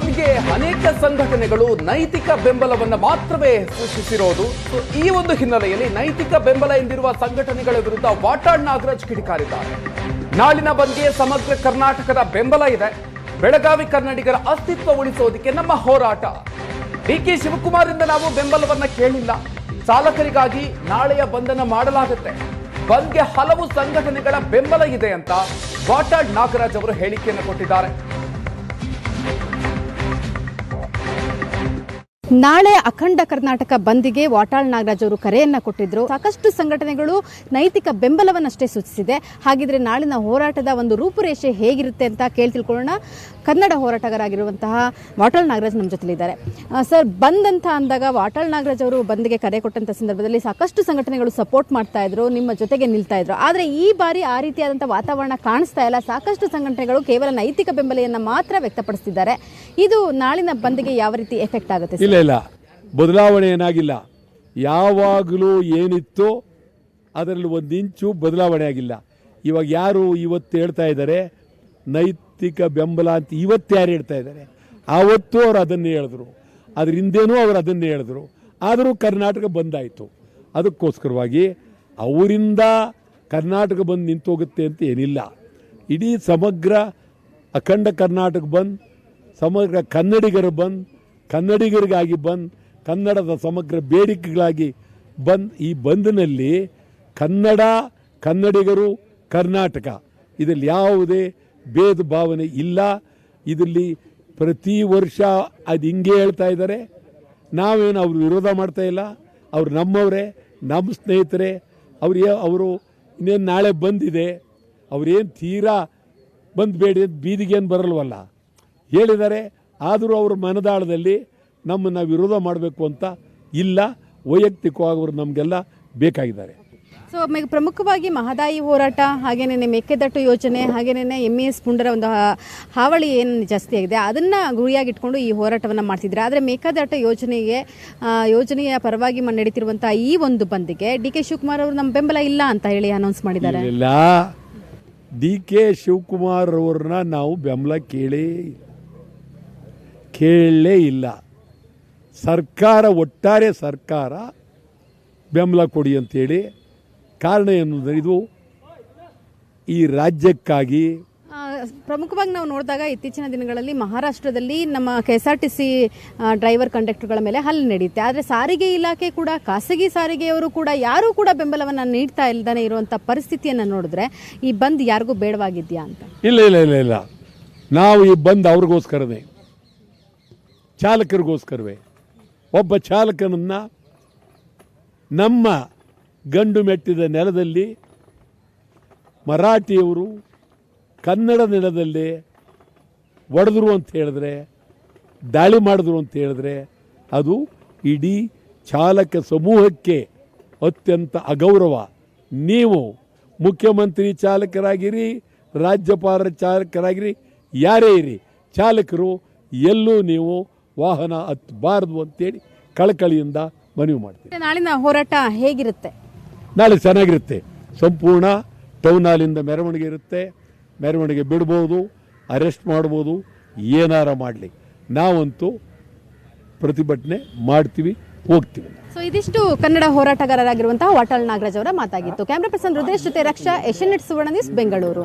ಬಂದ್ಗೆ ಅನೇಕ ಸಂಘಟನೆಗಳು ನೈತಿಕ ಬೆಂಬಲವನ್ನು ಮಾತ್ರವೇ ಸೂಚಿಸಿರೋದು. ಸೊ ಈ ಒಂದು ಹಿನ್ನೆಲೆಯಲ್ಲಿ ನೈತಿಕ ಬೆಂಬಲ ಎಂದಿರುವ ಸಂಘಟನೆಗಳ ವಿರುದ್ಧ ವಾಟಾಳ್ ನಾಗರಾಜ್ ಕಿಡಿಕಾರಿದ್ದಾರೆ. ನಾಳಿನ ಬಂದ್ಗೆ ಸಮಗ್ರ ಕರ್ನಾಟಕದ ಬೆಂಬಲ ಇದೆ. ಬೆಳಗಾವಿ ಕನ್ನಡಿಗರ ಅಸ್ತಿತ್ವ ಉಳಿಸೋದಕ್ಕೆ ನಮ್ಮ ಹೋರಾಟ. ಡಿ ಕೆ ಶಿವಕುಮಾರಿಂದ ನಾವು ಬೆಂಬಲವನ್ನ ಕೇಳಿಲ್ಲ. ಚಾಲಕರಿಗಾಗಿ ನಾಳೆಯ ಬಂಧನ ಮಾಡಲಾಗುತ್ತೆ. ಬಂದ್ಗೆ ಹಲವು ಸಂಘಟನೆಗಳ ಬೆಂಬಲ ಇದೆ ಅಂತ ವಾಟಾಳ್ ನಾಗರಾಜ್ ಅವರು ಹೇಳಿಕೆಯನ್ನು ಕೊಟ್ಟಿದ್ದಾರೆ. ನಾಳೆ ಅಖಂಡ ಕರ್ನಾಟಕ ಬಂದಿಗೆ ವಾಟಾಳ್ ನಾಗರಾಜ್ ಅವರು ಕರೆಯನ್ನ ಕೊಟ್ಟಿದ್ರು. ಸಾಕಷ್ಟು ಸಂಘಟನೆಗಳು ನೈತಿಕ ಬೆಂಬಲವನ್ನಷ್ಟೇ ಸೂಚಿಸಿದೆ. ಹಾಗಿದ್ರೆ ನಾಳಿನ ಹೋರಾಟದ ಒಂದು ರೂಪುರೇಷೆ ಹೇಗಿರುತ್ತೆ ಅಂತ ಕೇಳಿ ತಿಳ್ಕೊಳ್ಳೋಣ. ಕನ್ನಡ ಹೋರಾಟಗಾರಾಗಿರುವಂತಹ ವಾಟಾಳ್ ನಾಗರಾಜ್ ನಮ್ಮ ಜೊತೆಲಿದ್ದಾರೆ. ಸರ್, ಬಂದಂತ ಅಂದಾಗ ವಾಟಾಳ್ ನಾಗರಾಜ್ ಅವರು ಬಂದ್ಗೆ ಕರೆ ಕೊಟ್ಟಂತ ಸಂದರ್ಭದಲ್ಲಿ ಸಾಕಷ್ಟು ಸಂಘಟನೆಗಳು ಸಪೋರ್ಟ್ ಮಾಡ್ತಾ ಇದ್ರು, ನಿಮ್ಮ ಜೊತೆಗೆ ನಿಲ್ತಾ ಇದ್ರು. ಆದ್ರೆ ಈ ಬಾರಿ ಆ ರೀತಿಯಾದಂಥ ವಾತಾವರಣ ಕಾಣಿಸ್ತಾ ಇಲ್ಲ. ಸಾಕಷ್ಟು ಸಂಘಟನೆಗಳು ಕೇವಲ ನೈತಿಕ ಬೆಂಬಲೆಯನ್ನ ಮಾತ್ರ ವ್ಯಕ್ತಪಡಿಸ್ತಿದ್ದಾರೆ. ಇದು ನಾಳಿನ ಬಂದ್ಗೆ ಯಾವ ರೀತಿ ಎಫೆಕ್ಟ್ ಆಗುತ್ತೆ? ಇಲ್ಲ. ಬದಲಾವಣೆ ಏನಾಗಿಲ್ಲ ಯಾವಾಗಲೂ ಏನಿತ್ತು ಅದರಲ್ಲಿ ಒಂದು ಇಂಚು ಬದಲಾವಣೆ ಆಗಿಲ್ಲ ಇವಾಗ ಯಾರು ಇವತ್ತು ಹೇಳ್ತಾ ಇದ್ದಾರೆ, ನೈತಿಕ ಬೆಂಬಲ ಅಂತ ಇವತ್ತು ಯಾರು ಹೇಳ್ತಾ ಇದ್ದಾರೆ? ಆವತ್ತು ಅವರು ಅದನ್ನೇ ಹೇಳಿದ್ರು. ಅದ್ರ ಹಿಂದೇನೂ ಅವರು ಅದನ್ನೇ ಹೇಳಿದ್ರು. ಆದರೂ ಕರ್ನಾಟಕ ಬಂದಾಯಿತು. ಅದಕ್ಕೋಸ್ಕರವಾಗಿ ಅವರಿಂದ ಕರ್ನಾಟಕ ಬಂದು ನಿಂತೋಗುತ್ತೆ ಅಂತ ಏನಿಲ್ಲ. ಇಡೀ ಸಮಗ್ರ ಅಖಂಡ ಕರ್ನಾಟಕ ಬಂದ್, ಸಮಗ್ರ ಕನ್ನಡಿಗರು ಬಂದ್ ಕನ್ನಡಿಗರಿಗಾಗಿ ಬಂದ್, ಕನ್ನಡದ ಸಮಗ್ರ ಬೇಡಿಕೆಗಳಾಗಿ ಬಂದ್, ಈ ಬಂದ್ನಲ್ಲಿ ಕನ್ನಡ, ಕನ್ನಡಿಗರು, ಕರ್ನಾಟಕ. ಇದರಲ್ಲಿ ಯಾವುದೇ ಭೇದ ಭಾವನೆ ಇಲ್ಲ. ಇದರಲ್ಲಿ ಪ್ರತಿ ವರ್ಷ ಅದು ಹಿಂಗೆ ಹೇಳ್ತಾ ಇದ್ದಾರೆ. ನಾವೇನು ಅವರು ವಿರೋಧ ಮಾಡ್ತಾ ಇಲ್ಲ. ಅವ್ರು ನಮ್ಮವರೇ ನಮ್ಮ ಸ್ನೇಹಿತರೆ, ಅವ್ರು ಅವರು ಇನ್ನೇನು ನಾಳೆ ಬಂದಿದೆ. ಅವ್ರೇನು ತೀರಾ ಬಂದ್ಬೇಡಿ ಬೀದಿಗೇನು ಬರಲ್ವಲ್ಲ. ಹೇಳಿದ್ದಾರೆ. ಆದರೂ ಅವ್ರ ಮನದಾಳದಲ್ಲಿ ನಮ್ಮನ್ನು ವಿರೋಧ ಮಾಡಬೇಕು ಅಂತ ಇಲ್ಲ ವೈಯಕ್ತಿಕವಾಗಿ ಅವರು ನಮಗೆಲ್ಲ ಬೇಕಾಗಿದ್ದಾರೆ. ಸೊ ಪ್ರಮುಖವಾಗಿ ಮಹದಾಯಿ ಹೋರಾಟ ಹಾಗೇನೆ ಮೆಕ್ಕೆದಟ್ಟು ಯೋಜನೆ ಹಾಗೇನೆ ಎಂ ಎಸ್ ಪುಂಡರ ಒಂದು ಹಾವಳಿ ಏನು ಜಾಸ್ತಿ ಆಗಿದೆ ಅದನ್ನು ಗುರಿಯಾಗಿಟ್ಕೊಂಡು ಈ ಹೋರಾಟವನ್ನು ಮಾಡ್ತಿದ್ರೆ ಆದರೆ ಮೇಕೆದಾಟು ಯೋಜನೆಗೆ ಯೋಜನೆಯ ಪರವಾಗಿ ನಡೀತಿರುವಂತಹ ಈ ಒಂದು ಬಂದಿಗೆ ಡಿ ಕೆ ಶಿವಕುಮಾರ್ ಅವರು ನಮ್ಮ ಬೆಂಬಲ ಇಲ್ಲ ಅಂತ ಹೇಳಿ ಅನೌನ್ಸ್ ಮಾಡಿದ್ದಾರೆ. ಇಲ್ಲ ಡಿ ಕೆ ಶಿವಕುಮಾರ್ ಅವ್ರನ್ನ ನಾವು ಬೆಂಬಲ ಕೇಳೇ ಕೇಳಲೇ ಇಲ್ಲ. ಸರ್ಕಾರ ಒಟ್ಟಾರೆ ಸರ್ಕಾರ ಬೆಂಬಲ ಕೊಡಿ ಅಂತೇಳಿ ಕಾರಣ ಏನು ಅಂದರೆ ಇದು ಈ ರಾಜ್ಯಕ್ಕಾಗಿ ಪ್ರಮುಖವಾಗಿ ನಾವು ನೋಡಿದಾಗ ಇತ್ತೀಚಿನ ದಿನಗಳಲ್ಲಿ ಮಹಾರಾಷ್ಟ್ರದಲ್ಲಿ ನಮ್ಮ K S R T C driver ಕಂಡಕ್ಟರ್ಗಳ ಮೇಲೆ ಹಲ್ಲೆ ನಡೆಯುತ್ತೆ. ಆದರೆ ಸಾರಿಗೆ ಇಲಾಖೆ ಕೂಡ ಖಾಸಗಿ ಸಾರಿಗೆಯವರು ಕೂಡ ಯಾರೂ ಕೂಡ ಬೆಂಬಲವನ್ನು ನೀಡ್ತಾ ಇಲ್ದಾನೆ ಇರುವಂಥ ಪರಿಸ್ಥಿತಿಯನ್ನು ನೋಡಿದ್ರೆ ಈ ಬಂದ್ ಯಾರಿಗೂ ಬೇಡವಾಗಿದೆಯಾ ಅಂತ? ಇಲ್ಲ ಇಲ್ಲ ಇಲ್ಲ ಇಲ್ಲ. ನಾವು ಈ ಬಂದ್ ಅವ್ರಿಗೋಸ್ಕರನೇ. ಚಾಲಕರಿಗೋಸ್ಕರವೇ. ಒಬ್ಬ ಚಾಲಕನನ್ನು ನಮ್ಮ ಗಂಡು ಮೆಟ್ಟಿದ ನೆಲದಲ್ಲಿ ಮರಾಠಿಯವರು ಕನ್ನಡ ನೆಲದಲ್ಲಿ ಒಡೆದ್ರು ಅಂತ ಹೇಳಿದ್ರೆ, ದಾಳಿ ಮಾಡಿದ್ರು ಅಂತ ಹೇಳಿದ್ರೆ, ಅದು ಇಡೀ ಚಾಲಕ ಸಮೂಹಕ್ಕೆ ಅತ್ಯಂತ ಅಗೌರವ. ನೀವು ಮುಖ್ಯಮಂತ್ರಿ ಚಾಲಕರಾಗಿರಿ, ರಾಜ್ಯಪಾಲರ ಚಾಲಕರಾಗಿರಿ, ಯಾರೇ ಇರಿ, ಚಾಲಕರು ಎಲ್ಲೂ ನೀವು ವಾಹನ ಹತ್ತಬಾರದು ಅಂತೇಳಿ ಕಳಕಳಿಯಿಂದ ಮನವಿ ಮಾಡ್ತೀವಿ. ನಾಳಿನ ಹೋರಾಟ ಹೇಗಿರುತ್ತೆ? ನಾಳೆ ಚೆನ್ನಾಗಿರುತ್ತೆ. ಸಂಪೂರ್ಣ ಟೌನ್ ಹಾಲಿಂದ ಮೆರವಣಿಗೆ ಇರುತ್ತೆ. ಮೆರವಣಿಗೆ ಬಿಡ್ಬೋದು ಅರೆಸ್ಟ್ ಮಾಡ್ಬೋದು ಏನಾರ ಮಾಡಲಿ. ನಾವಂತೂ ಪ್ರತಿಭಟನೆ ಮಾಡ್ತೀವಿ ಹೋಗ್ತೀವಿ. ಸೊ ಇದಿಷ್ಟು ಕನ್ನಡ ಹೋರಾಟಗಾರರಾಗಿರುವಂತಹ ವಾಟಾಳ್ ನಾಗರಾಜ್ ಅವರ ಮಾತಾಗಿತ್ತು. ಕ್ಯಾಮ್ರಾ ಪರ್ಸನ್ ರುದ್ರೇಶ್ ಜೊತೆ Raksha Asian net Suvarna news Bengaluru.